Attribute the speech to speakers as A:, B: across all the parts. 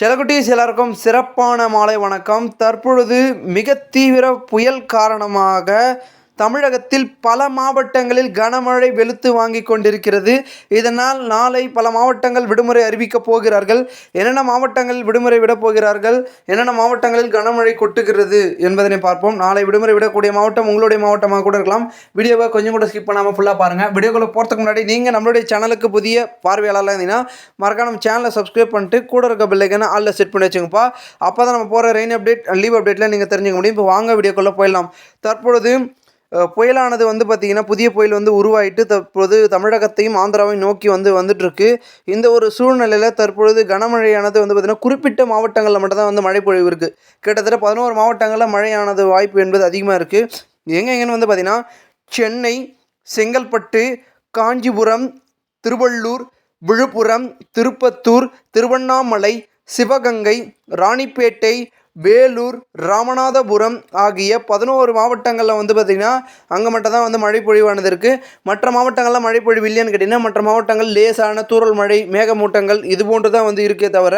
A: செலகுட்டீஸ் எல்லாருக்கும் சிறப்பான மாலை வணக்கம். தற்பொழுது மிக தீவிர புயல் காரணமாக தமிழகத்தில் பல மாவட்டங்களில் கனமழை வெளுத்து வாங்கி கொண்டிருக்கிறது. இதனால் நாளை பல மாவட்டங்கள் விடுமுறை அறிவிக்கப் போகிறார்கள். என்னென்ன மாவட்டங்களில் விடுமுறை விடப் போகிறார்கள்? என்னென்ன மாவட்டங்களில் கனமழை கொட்டுகிறது என்பதனை பார்ப்போம். நாளை விடுமுறை விடக்கூடிய மாவட்டம் உங்களுடைய மாவட்டமாக கூட இருக்கலாம். வீடியோவை கொஞ்சம் கூட ஸ்கிப் பண்ணாமல் ஃபுல்லாக பாருங்கள் வீடியோக்குள்ளே போகிறதுக்கு முன்னாடி நீங்கள் நம்மளுடைய சேனலுக்கு புதிய பார்வையாளர்லாம் இருந்தீங்கன்னா மறக்காம நம்ம சேனலை சப்ஸ்கிரைப் பண்ணிட்டு கூட இருக்க பில்லைக்கான ஆளில் செட் பண்ணி வச்சுங்கப்பா. அப்போ தான் நம்ம போகிற ரெயின் அப்டேட் லீவ் அப்டேட்டில் நீங்கள் தெரிஞ்சுக்க முடியும். இப்போ வாங்க வீடியோக்குள்ளே போயிடலாம். தற்பொழுது புயலானது வந்து பார்த்திங்கன்னா புதிய புயல் வந்து உருவாயிட்டு தற்போது தமிழகத்தையும் ஆந்திராவையும் நோக்கி வந்து வந்துட்டுருக்கு. இந்த ஒரு சூழ்நிலையில் தற்பொழுது கனமழையானது வந்து பார்த்திங்கன்னா குறிப்பிட்ட மாவட்டங்களில் மட்டும்தான் வந்து மழை பொழிவு இருக்குது கிட்டத்தட்ட பதினோரு மாவட்டங்களில் மழையானது வாய்ப்பு என்பது அதிகமாக இருக்குது எங்கே எங்கேன்னு வந்து பார்த்திங்கன்னா சென்னை செங்கல்பட்டு காஞ்சிபுரம் திருவள்ளூர் விழுப்புரம் திருப்பத்தூர் திருவண்ணாமலை சிவகங்கை ராணிப்பேட்டை வேலூர் ராமநாதபுரம் ஆகிய பதினோரு மாவட்டங்களில் வந்து பார்த்திங்கன்னா அங்கே மட்டும் தான் வந்து மழை பொழிவானது இருக்குது மற்ற மாவட்டங்களில் மழை பொழிவு இல்லைன்னு கேட்டிங்கன்னா மற்ற மாவட்டங்கள் லேசான தூரல் மழை மேகமூட்டங்கள் இது போன்று தான் வந்து இருக்கே தவிர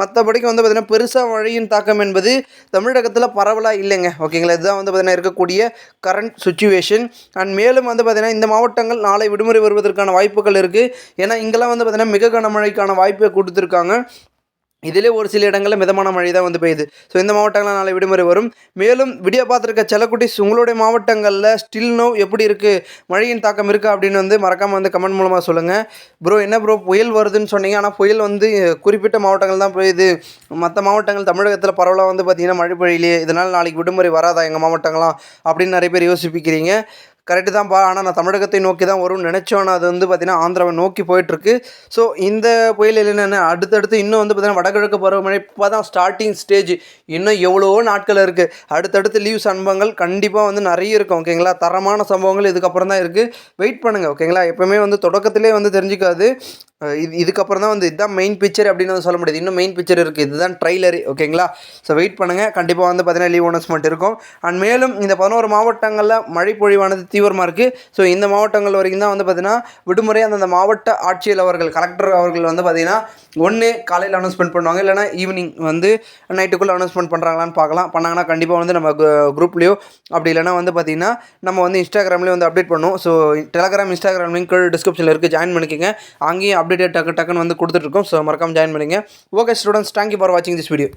A: மற்றபடிக்கு வந்து பார்த்திங்கன்னா பெருசாக மழையின் தாக்கம் என்பது தமிழகத்தில் பரவலாக இல்லைங்க. ஓகேங்களா? இதுதான் வந்து பார்த்திங்கன்னா இருக்கக்கூடிய கரண்ட் சுச்சுவேஷன் அண்ட் மேலும் வந்து பார்த்திங்கன்னா இந்த மாவட்டங்கள் நாளை விடுமுறை வருவதற்கான வாய்ப்புகள் இருக்குது ஏன்னா இங்கெல்லாம் வந்து பார்த்திங்கன்னா மிக கனமழைக்கான வாய்ப்பை கொடுத்துருக்காங்க. இதிலே ஒரு சில இடங்களில் மிதமான மழை தான் வந்து பெய்யுது. ஸோ இந்த மாவட்டங்களில் நாளை விடுமுறை வரும். மேலும் வீடியோ பார்த்துருக்க செல்லக்குட்டிஸ் உங்களுடைய மாவட்டங்களில் ஸ்டில் நோ எப்படி இருக்குது மழையின் தாக்கம் இருக்கா அப்படின்னு வந்து மறக்காமல் வந்து கமெண்ட் மூலமாக சொல்லுங்கள் ப்ரோ என்ன ப்ரோ புயல் வருதுன்னு சொன்னீங்க. ஆனால் புயல் வந்து குறிப்பிட்ட மாவட்டங்கள் தான் பெய்யுது. மற்ற மாவட்டங்கள் தமிழகத்தில் பரவலாக வந்து பார்த்திங்கன்னா மழை பொழியிலே இதனால் நாளைக்கு விடுமுறை வராதா எங்கள் மாவட்டங்களாம் அப்படின்னு நிறைய பேர் யோசிப்பிக்கிறீங்க. கரெக்டு தான்ப்பா ஆனால் நான் தமிழகத்தை நோக்கி தான் வரும்னு நினச்சோம். அது வந்து பார்த்திங்கன்னா ஆந்திராவை நோக்கி போயிட்டுருக்கு. ஸோ இந்த புயல் என்னென்ன அடுத்தடுத்து இன்னும் வந்து பார்த்திங்கன்னா வடகிழக்கு பருவமழை இப்போ தான் ஸ்டார்டிங் ஸ்டேஜ் இன்னும் எவ்வளோ நாட்கள் இருக்குது அடுத்தடுத்து லீவ் சம்பவங்கள் கண்டிப்பாக வந்து நிறைய இருக்கும். ஓகேங்களா தரமான சம்பவங்கள் இதுக்கப்புறம் தான் இருக்குது வெயிட் பண்ணுங்கள் ஓகேங்களா எப்போவுமே வந்து தொடக்கத்திலே வந்து தெரிஞ்சுக்காது. இது இதுக்கப்புறம் தான் வந்து இதுதான் மெயின் பிக்சர் அப்படின்னு வந்து சொல்ல முடியாது. இன்னும் மெயின் பிக்சர் இருக்குது இதுதான் ட்ரைலர் ஓகேங்களா ஸோ வெயிட் பண்ணுங்கள் கண்டிப்பாக வந்து பார்த்தீங்கன்னா லீவ் அனௌன்ஸ்மெண்ட் இருக்கும். அண்ட் மேலும் இந்த பதினோரு மாவட்டங்களில் மழை பொழிவானது தீவிரமாக இருக்குது ஸோ இந்த மாவட்டங்கள் வரைக்கும் தான் வந்து பார்த்திங்கன்னா விடுமுறை அந்தந்த மாவட்ட ஆட்சியர் அவர்கள் கலெக்டர் அவர்கள் வந்து பார்த்திங்கன்னா ஒன்று காலையில் அனௌன்ஸ்மெண்ட் பண்ணுவாங்க. இல்லைனா ஈவினிங் வந்து நைட்டுக்குள்ளே அனௌன்ஸ்மெண்ட் பண்ணுறாங்களான்னு பார்க்கலாம். பண்ணாங்கன்னா கண்டிப்பாக வந்து நம்ம குரூப்லேயோ அப்படி இல்லைனா வந்து பார்த்திங்கன்னா நம்ம வந்து இன்ஸ்டாகிராம்லேயும் வந்து அப்டேட் பண்ணுவோம். ஸோ டெலகிராம் இன்ஸ்டாகிராம் லிங்க் டிஸ்கிரிப்ஷனில் இருக்குது ஜாயின் பண்ணிக்கோங்க. அங்கேயும் அப்டேட் டக்கு டக்குன்னு வந்து கொடுத்துட்ருக்கோம் ஸோ மறக்காம ஜாயின் பண்ணுங்க okay students thank you for வாட்சிங் திஸ் வீடியோ